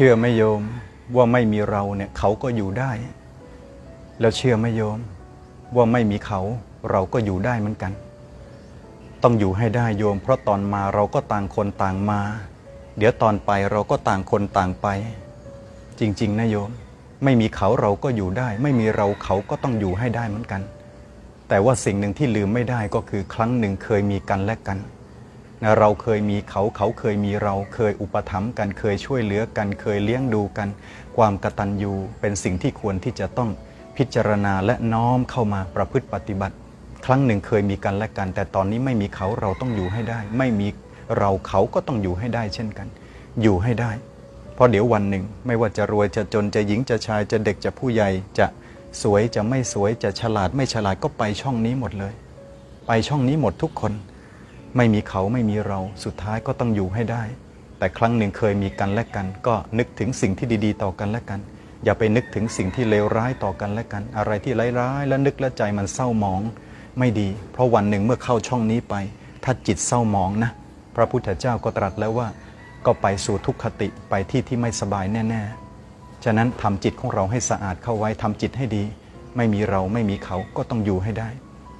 ชื่อไม่โยมว่าไม่มีเราเนี่ยเขาก็อยู่ได้ แล้วเชื่อไม่โยมว่าไม่มีเขาเราก็อยู่ได้เหมือนกัน ต้องอยู่ให้ได้โยม เพราะตอนมาเราก็ต่างคนต่างมา เดี๋ยวตอนไปเราก็ต่างคนต่างไป จริง ๆ นะโยม ไม่มีเขาเราก็อยู่ได้ ไม่มีเราเขาก็ต้องอยู่ให้ได้เหมือนกัน แต่ว่าสิ่งหนึ่งที่ลืมไม่ได้ก็คือครั้งหนึ่งเคยมีกันและกัน เราเคยมีเขาเขาเคยมีเราเคยอุปถัมภ์กันเคยช่วยเหลือกันเคยเลี้ยงดูกัน ความกตัญญูเป็นสิ่งที่ควรที่จะต้องพิจารณาและน้อมเข้ามาประพฤติปฏิบัติ ครั้งหนึ่งเคยมีกันและกัน แต่ตอนนี้ไม่มีเขาเราต้องอยู่ให้ได้ ไม่มีเราเขาก็ต้องอยู่ให้ได้เช่นกัน อยู่ให้ได้ เพราะเดี๋ยววันหนึ่งไม่ว่าจะรวยจะจนจะหญิงจะชายจะเด็กจะผู้ใหญ่จะสวยจะไม่สวยจะฉลาดไม่ฉลาดก็ไปช่องนี้หมดเลย ไปช่องนี้หมดทุกคน ไม่มีเขาไม่มีเราสุดท้ายก็ต้องอยู่ให้ได้ แต่ครั้งหนึ่งเคยมีกันและกัน ก็นึกถึงสิ่งที่ดีๆ ต่อกันและกัน อย่าไปนึกถึงสิ่งที่เลวร้ายต่อกันและกัน อะไรที่ร้ายๆแล้วนึกแล้วใจมันเศร้าหมองไม่ดี เพราะวันหนึ่งเมื่อเข้าช่องนี้ไป ถ้าจิตเศร้าหมองนะ พระพุทธเจ้าก็ตรัสแล้วว่า ก็ไปสู่ทุกขติไปที่ที่ไม่สบายแน่ๆ ฉะนั้นทำจิตของเราให้สะอาดเข้าไว้ทำจิตให้ดี ไม่มีเราไม่มีเขาก็ต้องอยู่ให้ได้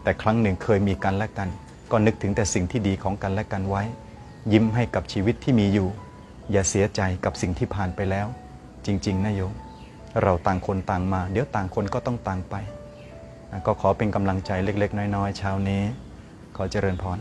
แต่ครั้งหนึ่งเคยมีกันและกัน ก็นึกถึงแต่สิ่งที่ดีของกันและกันไว้ ยิ้มให้กับชีวิตที่มีอยู่ อย่าเสียใจกับสิ่งที่ผ่านไปแล้ว จริง ๆนะโยมเราต่างคนต่างมา เดี๋ยวต่างคนก็ต้องต่างไป ก็ขอเป็นกำลังใจเล็ก ๆ น้อย ๆ เช้านี้ ขอเจริญพร